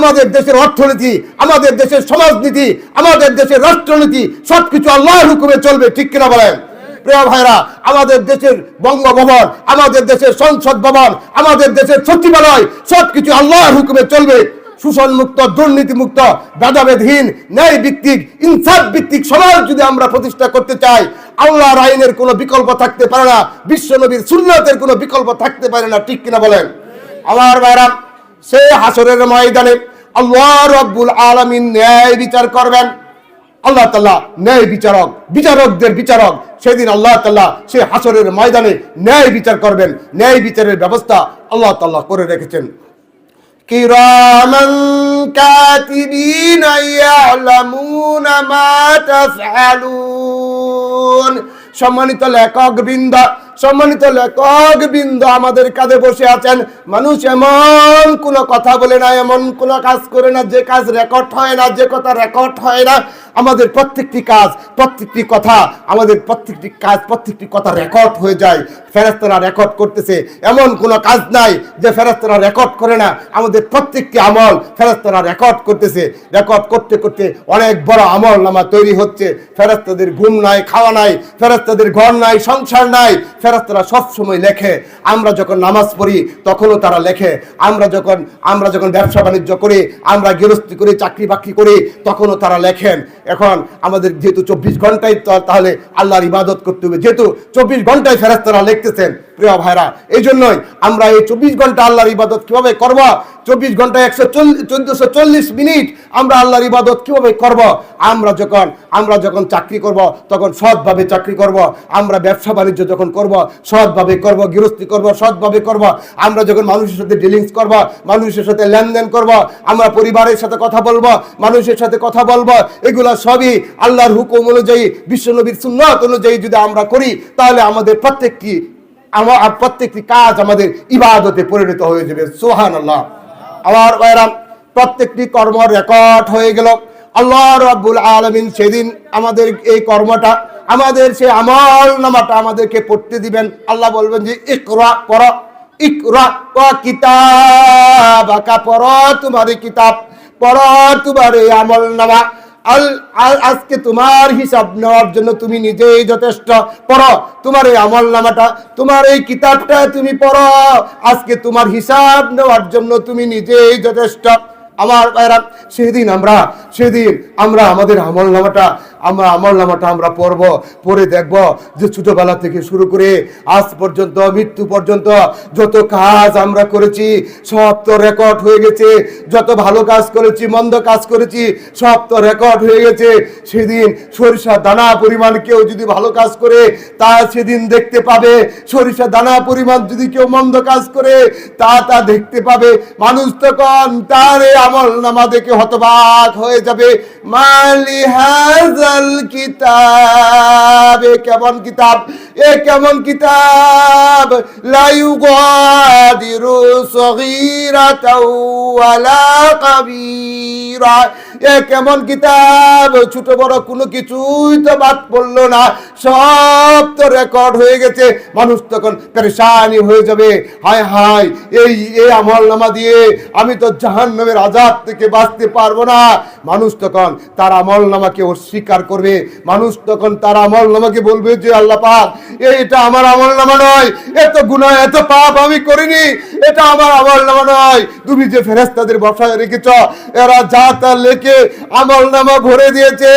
আমাদের দেশের অর্থনীতি, আমাদের দেশের সমাজনীতি, আমাদের দেশের রাষ্ট্রনীতি, সবকিছু আল্লাহর হুকুমে চলবে, ঠিক কিনা বলেন? প্রিয় ভাইরা, আমাদের দেশের বঙ্গভবন, আমাদের দেশের সংসদ ভবন, আমাদের দেশের সচিবালয়, সবকিছু আল্লাহর হুকুমে চলবে। শোষণ মুক্ত দুর্নীতি মুক্ত ভেদাভেদহীন ন্যায় ভিত্তিক ইনসাফ ভিত্তিক সমাজ যদি আমরা প্রতিষ্ঠা করতে চাই, আল্লাহর আইনের কোনো বিকল্প থাকতে পারে না বিশ্ব নবীর সুন্নতের কোনো বিকল্প থাকতে পারে না, ঠিক কিনা বলেন? আমার ভাইরা সে হাসরের ময়দানে আল্লাহ রব্বুল আলমিন ন্যায় বিচার করবেন। আল্লাহ তাল্লাহ ন্যায় বিচারক, বিচারকদের বিচারক। সেদিন আল্লাহ তাল্লাহ সে হাসরের ময়দানে ন্যায় বিচার করবেন। ন্যায় বিচারের ব্যবস্থা আল্লাহ তাল্লাহ করে রেখেছেন। কিরামান কাতিবিন ইয়ালামুনা মা তাফআলুন। সম্মানিত লেখক বৃন্দ সম্মানিত লেখক বৃন্দ, আমাদের কাঁধে বসে আছেন। মানুষ এমন কোন কথা বলে না, এমন কোন কাজ করে না, যে কাজ রেকর্ড হয় না, যে কথা রেকর্ড হয় না। আমাদের প্রত্যেকটি কাজ, প্রত্যেকটি কথা, আমাদের প্রত্যেকটি কাজ, প্রত্যেকটি কথা রেকর্ড হয়ে যায়। ফেরেস্তারা রেকর্ড করতেছে, এমন কোনো কাজ নাই যে ফেরেস্তারা রেকর্ড করে না। আমাদের প্রত্যেকটি আমল ফেরেস্তারা রেকর্ড করতেছে। রেকর্ড করতে করতে অনেক বড় আমল নামা তৈরি হচ্ছে। ফেরেস্তাদের ঘুম নাই, খাওয়া নাই ফেরেস্তাদের ঘর নাই, সংসার নাই ফেরেস্তারা সবসময় লেখে, আমরা যখন নামাজ পড়ি, তখনও তারা লেখে, আমরা যখন আমরা যখন ব্যবসা বাণিজ্য করি, আমরা গৃহস্থী করি, চাকরি বাকরি করি, তখনও তারা লেখেন। এখন আমাদের যেহেতু চব্বিশ ঘন্টায় তাহলে আল্লাহর ইবাদত করতে হবে, যেহেতু চব্বিশ ঘন্টায় ফেরাস্তারা লিখতেছেন প্রিয় ভাইরা এই জন্যই আমরা এই চব্বিশ ঘণ্টা আল্লাহর ইবাদত কীভাবে করব? চব্বিশ ঘণ্টা একশো চোদ্দশো চল্লিশ মিনিট আমরা আল্লাহর ইবাদত কীভাবে করব? আমরা যখন আমরা যখন চাকরি করব, তখন সৎভাবে চাকরি করব। আমরা ব্যবসা বাণিজ্য যখন করব, সৎভাবে করব, গৃহস্থী করব, সৎভাবে করব। আমরা যখন মানুষের সাথে ডিলিংস করব, মানুষের সাথে লেনদেন করব, আমরা পরিবারের সাথে কথা বলব, মানুষের সাথে কথা বলব, এগুলা সবই আল্লাহর হুকুম অনুযায়ী বিশ্বনবীর সুন্নত অনুযায়ী যদি আমরা করি, তাহলে আমাদের প্রত্যেকটি আমার প্রত্যেকটি কাজ আমাদের ইবাদতে পরিণত হয়ে যাবে সোহান আল্লাহ আমার ভাইরাম প্রত্যেকটি কর্ম রেকর্ড হয়ে গেল। আল্লাহ রাব্বুল আলামিন সেদিন আমাদের এই কর্মটা, আমাদের সে আমল নামাটা আমাদেরকে পড়তে দিবেন। আল্লাহ বলবেন যে, ইকরা পড়, ইকরা কিতাব আকা পড় তোমার কিতাব পর তোমার এই আমল নামা। আজকে তোমার হিসাব নেওয়ার জন্য তুমি নিজেই যথেষ্ট। পড়ো, তোমার এই আমল নামাটা তোমার এই কিতাবটা তুমি পড়ো। আজকে তোমার হিসাব নেওয়ার জন্য তুমি নিজেই যথেষ্ট। আমার ভাইরা সেদিন আমরা সেদিন আমরা আমাদের আমল নামাটা, আমরা আমল নামাটা আমরা পড়ব, পড়ে দেখব যে ছোটবেলা থেকে শুরু করে আজ পর্যন্ত, মৃত্যু পর্যন্ত যত কাজ আমরা করেছি, সব তো রেকর্ড হয়ে গেছে। যত ভালো কাজ করেছি, মন্দ কাজ করেছি, সব তো রেকর্ড হয়ে গেছে। সেদিন সরিষা দানা পরিমাণ কেউ যদি ভালো কাজ করে, তা সেদিন দেখতে পাবে। সরিষা দানা পরিমাণ যদি কেউ মন্দ কাজ করে, তা তা দেখতে পাবে। মানুষ তখন তার আমল নামা দেখে হতবাক হয়ে যাবে? মালি হাজাল কিতাব। কেমন কিতাব? এ কেমন কিতাব? লাইউ গাদিরু সগীরাতাও ওয়ালা কাবীরা। এ কেমন কিতাব? ছোট বড় কোনো কিছুই তো বাদ পড়ল না। সব তো রেকর্ড হয়ে গেছে। মানুষ তখন পেরেশানি হয়ে যাবে। হায় হায়, এই এই আমল নামা দিয়ে আমি তো জাহান্নামের আজাদ থেকে বাঁচতে পারব না। মানুষ তখন তার আমল নামাকে অস্বীকার করবে। মানুষ তখন তার আমল নামাকে বলবে যে আল্লাহ পাক এটা আমার আমল নামা নয়। এত গুণা এত পাপ আমি করিনি। এটা আমার আমল নামা নয়। তুমি যে ফেরেস্তাদের বসায় রেখেছ, এরা যা তা লেখে আমল নামা ভরে দিয়েছে।